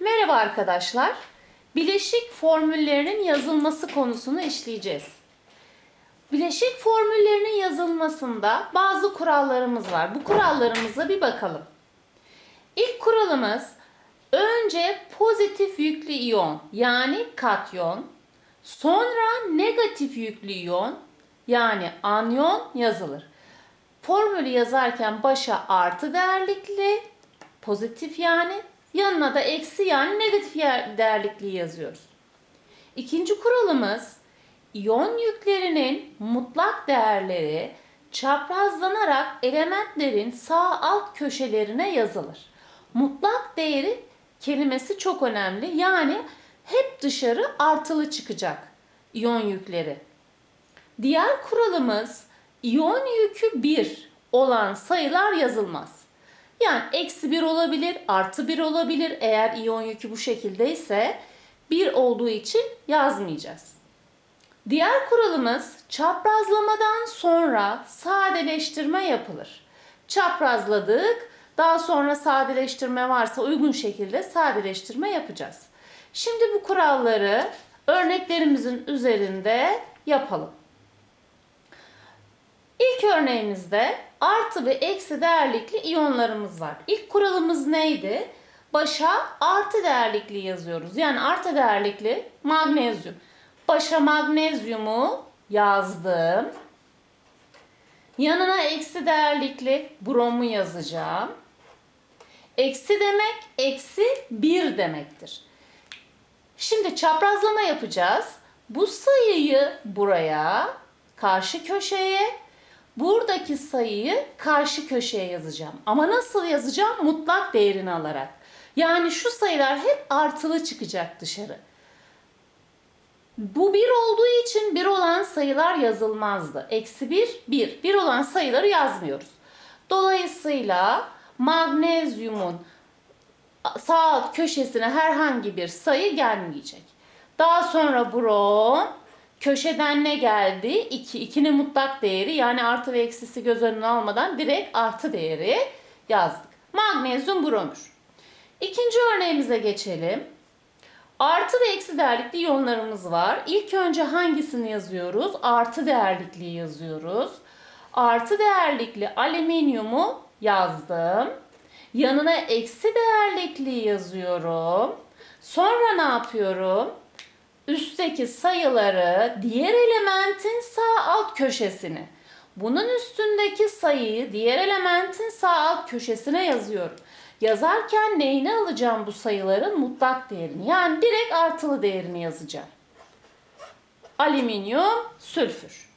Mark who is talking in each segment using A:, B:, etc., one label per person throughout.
A: Merhaba arkadaşlar. Bileşik formüllerinin yazılması konusunu işleyeceğiz. Bileşik formüllerinin yazılmasında bazı kurallarımız var. Bu kurallarımıza bir bakalım. İlk kuralımız önce pozitif yüklü iyon yani katyon, sonra negatif yüklü iyon yani anyon yazılır. Formülü yazarken başa artı değerlikli, pozitif yani, yanına da eksi yani negatif değerlikliği yazıyoruz. İkinci kuralımız iyon yüklerinin mutlak değerleri çaprazlanarak elementlerin sağ alt köşelerine yazılır. Mutlak değeri kelimesi çok önemli. Yani hep dışarı artılı çıkacak iyon yükleri. Diğer kuralımız iyon yükü 1 olan sayılar yazılmaz. Yani eksi 1 olabilir, artı 1 olabilir. Eğer iyon yükü bu şekildeyse 1 olduğu için yazmayacağız. Diğer kuralımız çaprazlamadan sonra sadeleştirme yapılır. Çaprazladık, daha sonra sadeleştirme varsa uygun şekilde sadeleştirme yapacağız. Şimdi bu kuralları örneklerimizin üzerinde yapalım. İlk örneğimizde artı ve eksi değerlikli iyonlarımız var. İlk kuralımız neydi? Başa artı değerlikli yazıyoruz. Yani artı değerlikli magnezyum. Başa magnezyumu yazdım. Yanına eksi değerlikli bromu yazacağım. Eksi demek eksi 1 demektir. Şimdi çaprazlama yapacağız. Bu sayıyı buraya, karşı köşeye, buradaki sayıyı karşı köşeye yazacağım. Ama nasıl yazacağım? Mutlak değerini alarak. Yani şu sayılar hep artılı çıkacak dışarı. Bu bir olduğu için bir olan sayılar yazılmazdı. Eksi bir, bir. Bir olan sayıları yazmıyoruz. Dolayısıyla magnezyumun sağ köşesine herhangi bir sayı gelmeyecek. Daha sonra brom köşeden ne geldi? 2. 2'nin mutlak değeri yani artı ve eksisi göz önüne almadan direkt artı değeri yazdık. Magnezyum bromür. İkinci örneğimize geçelim. Artı ve eksi değerlikli iyonlarımız var. İlk önce hangisini yazıyoruz? Artı değerlikliyi yazıyoruz. Artı değerlikli alüminyumu yazdım. Yanına eksi değerlikliği yazıyorum. Sonra ne yapıyorum? Üstteki sayıları diğer elementin sağ alt köşesine. Bunun üstündeki sayıyı diğer elementin sağ alt köşesine yazıyorum. Yazarken neyini alacağım bu sayıların? Mutlak değerini. Yani direkt artılı değerini yazacağım. Alüminyum, sülfür.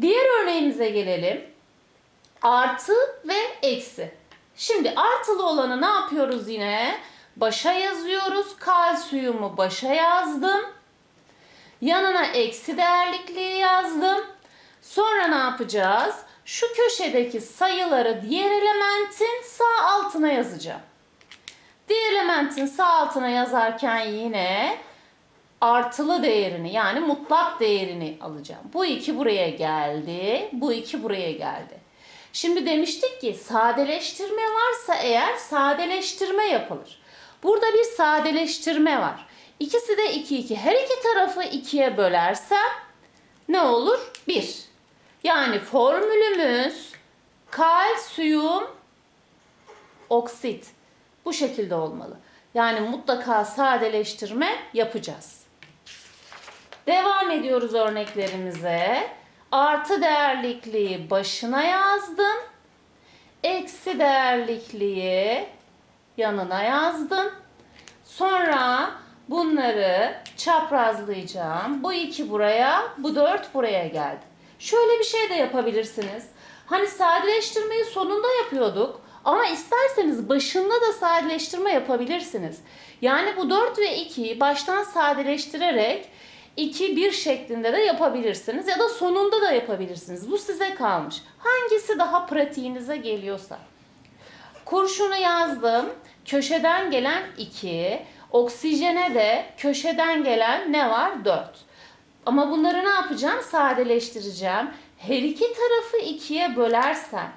A: Diğer örneğimize gelelim. Artı ve eksi. Şimdi artılı olanı ne yapıyoruz yine? Başa yazıyoruz. Kalsiyumu başa yazdım. Yanına eksi değerlikliği yazdım. Sonra ne yapacağız? Şu köşedeki sayıları diğer elementin sağ altına yazacağım. Diğer elementin sağ altına yazarken yine artılı değerini yani mutlak değerini alacağım. Bu iki buraya geldi. Bu iki buraya geldi. Şimdi demiştik ki sadeleştirme varsa eğer sadeleştirme yapılır. Burada bir sadeleştirme var. İkisi de 2 2. Her iki tarafı 2'ye bölersem ne olur? 1. Yani formülümüz kalsiyum oksit. Bu şekilde olmalı. Yani mutlaka sadeleştirme yapacağız. Devam ediyoruz örneklerimize. Artı değerlikliği başına yazdım. Eksi değerlikliği yanına yazdım. Sonra bunları çaprazlayacağım. Bu iki buraya, bu dört buraya geldi. Şöyle bir şey de yapabilirsiniz. Hani sadeleştirmeyi sonunda yapıyorduk. Ama isterseniz başında da sadeleştirme yapabilirsiniz. Yani bu 4 ve 2'yi baştan sadeleştirerek 2 1 şeklinde de yapabilirsiniz ya da sonunda da yapabilirsiniz. Bu size kalmış. Hangisi daha pratiğinize geliyorsa. Kurşunu yazdım. Köşeden gelen 2. Oksijene de köşeden gelen ne var? 4. Ama bunları ne yapacağım? Sadeleştireceğim. Her iki tarafı ikiye bölersem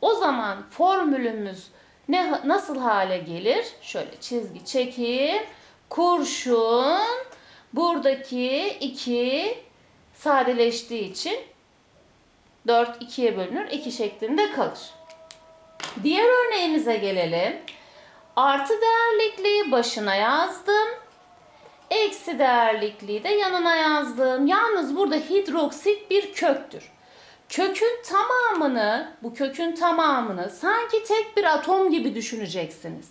A: o zaman formülümüz ne nasıl hale gelir? Şöyle çizgi çekeyim. Kurşun buradaki 2 sadeleştiği için 4 2'ye bölünür. 2 şeklinde kalır. Diğer örneğimize gelelim. Artı değerlikliği başına yazdım. Eksi değerlikliği de yanına yazdım. Yalnız burada hidroksit bir köktür. Kökün tamamını, bu kökün tamamını sanki tek bir atom gibi düşüneceksiniz.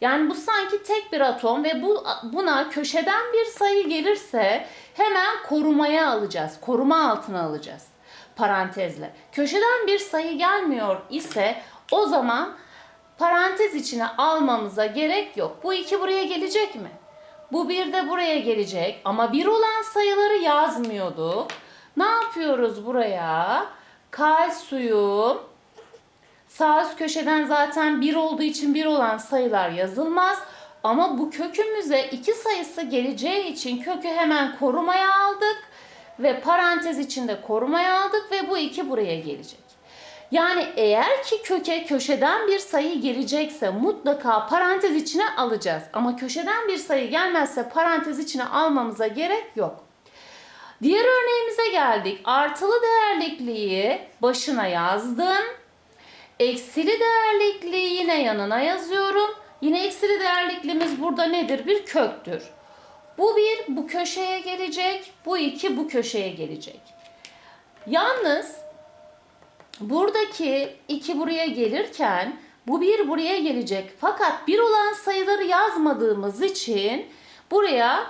A: Yani bu sanki tek bir atom ve bu buna köşeden bir sayı gelirse hemen korumaya alacağız. Koruma altına alacağız. Parantezle. Köşeden bir sayı gelmiyor ise o zaman parantez içine almamıza gerek yok. Bu iki buraya gelecek mi? Bu bir de buraya gelecek ama bir olan sayıları yazmıyorduk. Ne yapıyoruz buraya? Kalsiyum. Sağ üst köşeden zaten bir olduğu için bir olan sayılar yazılmaz. Ama bu kökümüze iki sayısı geleceği için kökü hemen korumaya aldık. Ve parantez içinde korumaya aldık ve bu iki buraya gelecek. Yani eğer ki köke köşeden bir sayı gelecekse mutlaka parantez içine alacağız. Ama köşeden bir sayı gelmezse parantez içine almamıza gerek yok. Diğer örneğimize geldik. Artılı değerlikliği başına yazdım. Eksili değerlikliği yine yanına yazıyorum. Yine eksili değerlikliğimiz burada nedir? Bir köktür. Bu bir bu köşeye gelecek. Bu iki bu köşeye gelecek. Yalnız buradaki iki buraya gelirken bu bir buraya gelecek. Fakat bir olan sayıları yazmadığımız için buraya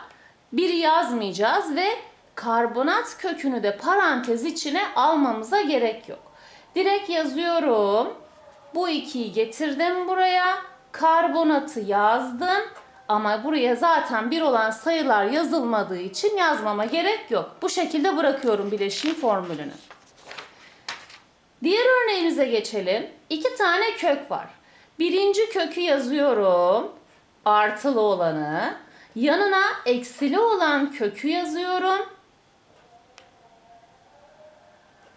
A: bir yazmayacağız ve karbonat kökünü de parantez içine almamıza gerek yok. Direkt yazıyorum. Bu ikiyi getirdim buraya. Karbonatı yazdım. Ama buraya zaten bir olan sayılar yazılmadığı için yazmama gerek yok. Bu şekilde bırakıyorum bileşiğin formülünü. Diğer örneğimize geçelim. İki tane kök var. Birinci kökü yazıyorum. Artılı olanı. Yanına eksili olan kökü yazıyorum.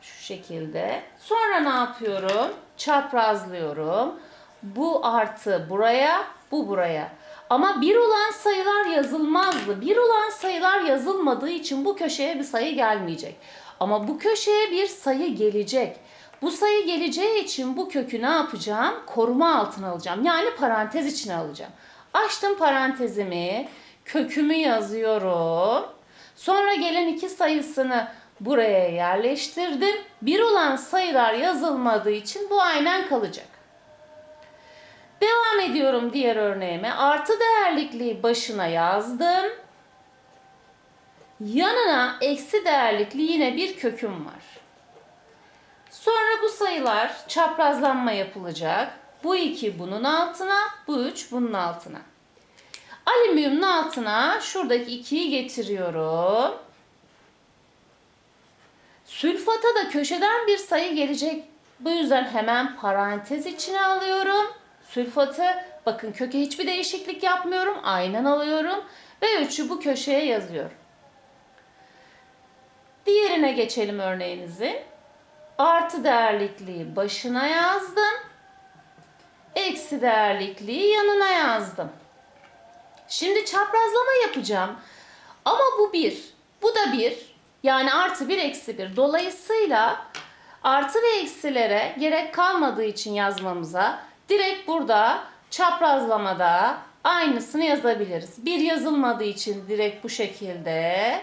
A: Şu şekilde. Sonra ne yapıyorum? Çaprazlıyorum. Bu artı buraya, bu buraya. Ama bir olan sayılar yazılmazdı. Bir olan sayılar yazılmadığı için bu köşeye bir sayı gelmeyecek. Ama bu köşeye bir sayı gelecek. Bu sayı geleceği için bu kökü ne yapacağım? Koruma altına alacağım. Yani parantez içine alacağım. Açtım parantezimi. Kökümü yazıyorum. Sonra gelen iki sayısını buraya yerleştirdim. Bir olan sayılar yazılmadığı için bu aynen kalacak. Devam ediyorum diğer örneğime. Artı değerlikliği başına yazdım. Yanına eksi değerlikli yine bir köküm var. Sonra bu sayılar çaprazlanma yapılacak. Bu iki bunun altına, bu üç bunun altına. Alüminyumun altına şuradaki ikiyi getiriyorum. Sülfata da köşeden bir sayı gelecek. Bu yüzden hemen parantez içine alıyorum. Sülfatı bakın köke hiçbir değişiklik yapmıyorum. Aynen alıyorum. Ve 3'ü bu köşeye yazıyorum. Diğerine geçelim örneğimizi. Artı değerlikliği başına yazdım. Eksi değerlikliği yanına yazdım. Şimdi çaprazlama yapacağım. Ama bu bir. Bu da bir. Yani artı bir eksi bir. Dolayısıyla artı ve eksilere gerek kalmadığı için yazmamıza direkt burada çaprazlamada aynısını yazabiliriz. Bir yazılmadığı için direkt bu şekilde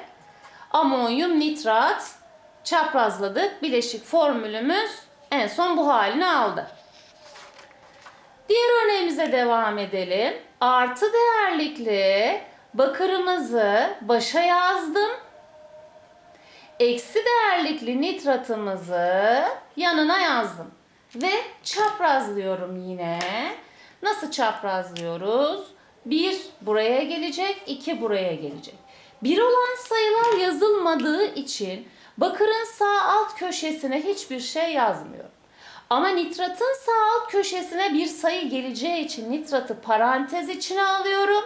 A: amonyum nitrat çaprazladık. Bileşik formülümüz en son bu halini aldı. Diğer örneğimize devam edelim. Artı değerlikli bakırımızı başa yazdım. Eksi değerlikli nitratımızı yanına yazdım. Ve çaprazlıyorum yine. Nasıl çaprazlıyoruz? Bir buraya gelecek, iki buraya gelecek. Bir olan sayılar yazılmadığı için bakırın sağ alt köşesine hiçbir şey yazmıyorum. Ama nitratın sağ alt köşesine bir sayı geleceği için nitratı parantez içine alıyorum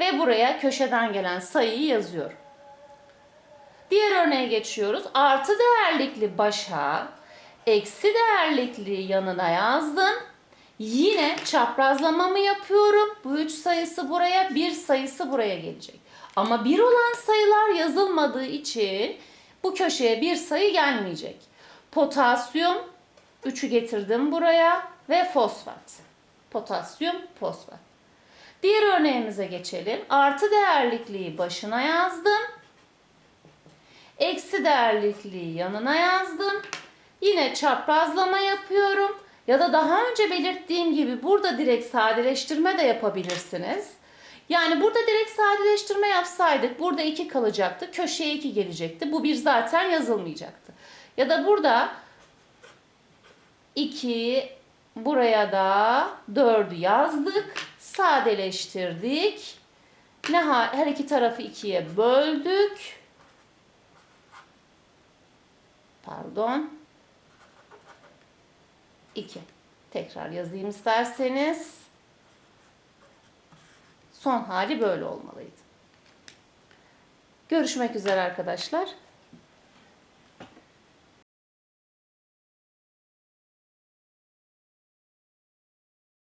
A: ve buraya köşeden gelen sayıyı yazıyorum. Diğer örneğe geçiyoruz. Artı değerlikli başa, eksi değerlikli yanına yazdım. Yine çaprazlamamı yapıyorum. Bu 3 sayısı buraya, 1 sayısı buraya gelecek. Ama 1 olan sayılar yazılmadığı için bu köşeye bir sayı gelmeyecek. Potasyum 3'ü getirdim buraya ve fosfat. Potasyum, fosfat. Diğer örneğimize geçelim. Artı değerlikliği başına yazdım. Eksi değerlikliği yanına yazdım. Yine çaprazlama yapıyorum. Ya da daha önce belirttiğim gibi burada direkt sadeleştirme de yapabilirsiniz. Yani burada direkt sadeleştirme yapsaydık burada 2 kalacaktı. Köşeye 2 gelecekti. Bu bir zaten yazılmayacaktı. Ya da burada 2 buraya da 4'ü yazdık. Sadeleştirdik. Ne her iki tarafı ikiye böldük. Pardon. 2. Tekrar yazayım isterseniz. Son hali böyle olmalıydı. Görüşmek üzere arkadaşlar.